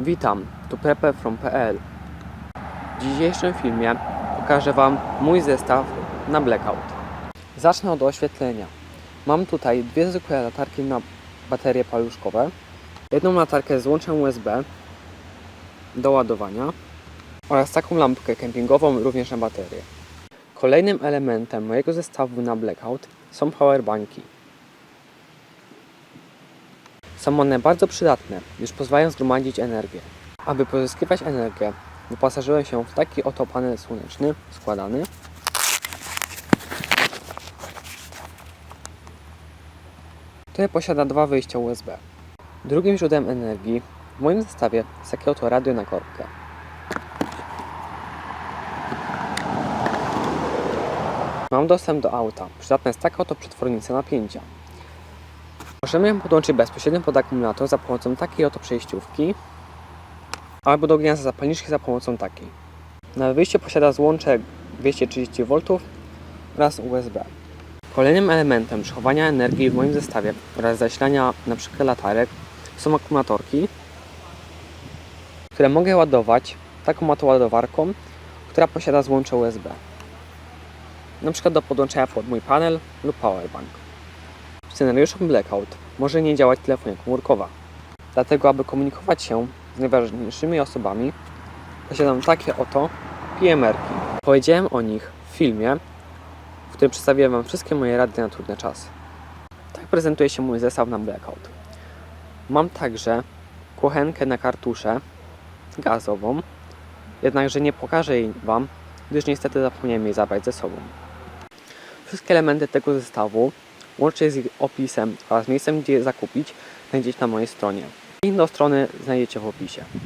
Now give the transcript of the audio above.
Witam, tu Prepper from PL. W dzisiejszym filmie pokażę Wam mój zestaw na blackout. Zacznę od oświetlenia. Mam tutaj dwie zwykłe latarki na baterie paluszkowe, jedną latarkę z łączem USB do ładowania oraz taką lampkę kempingową również na baterię. Kolejnym elementem mojego zestawu na blackout są powerbanki. Są one bardzo przydatne, gdyż pozwalają zgromadzić energię. Aby pozyskiwać energię, wyposażyłem się w taki oto panel słoneczny składany, który posiada dwa wyjścia USB. Drugim źródłem energii w moim zestawie jest takie oto radio na korbkę. Mam dostęp do auta. Przydatna jest taka oto przetwornica napięcia. Możemy ją podłączyć bezpośrednio pod akumulator za pomocą takiej oto przejściówki albo do gniazda zapalniczki za pomocą takiej. Na wyjście posiada złącze 230 V oraz USB. Kolejnym elementem przechowania energii w moim zestawie oraz zasilania np. latarek są akumulatorki, które mogę ładować taką oto ładowarką, która posiada złącze USB. Przykład do podłączenia pod mój panel lub powerbank. W scenariuszu Blackout może nie działać telefonia komórkowa. Dlatego, aby komunikować się z najważniejszymi osobami, posiadam takie oto PMR-ki. Powiedziałem o nich w filmie, w którym przedstawiłem Wam wszystkie moje rady na trudne czasy. Tak prezentuje się mój zestaw na Blackout. Mam także kuchenkę na kartusze gazową, jednakże nie pokażę jej Wam, gdyż niestety zapomniałem jej zabrać ze sobą. Wszystkie elementy tego zestawu łącznie z ich opisem oraz miejscem, gdzie je zakupić, znajdziecie na mojej stronie. Link do strony znajdziecie w opisie.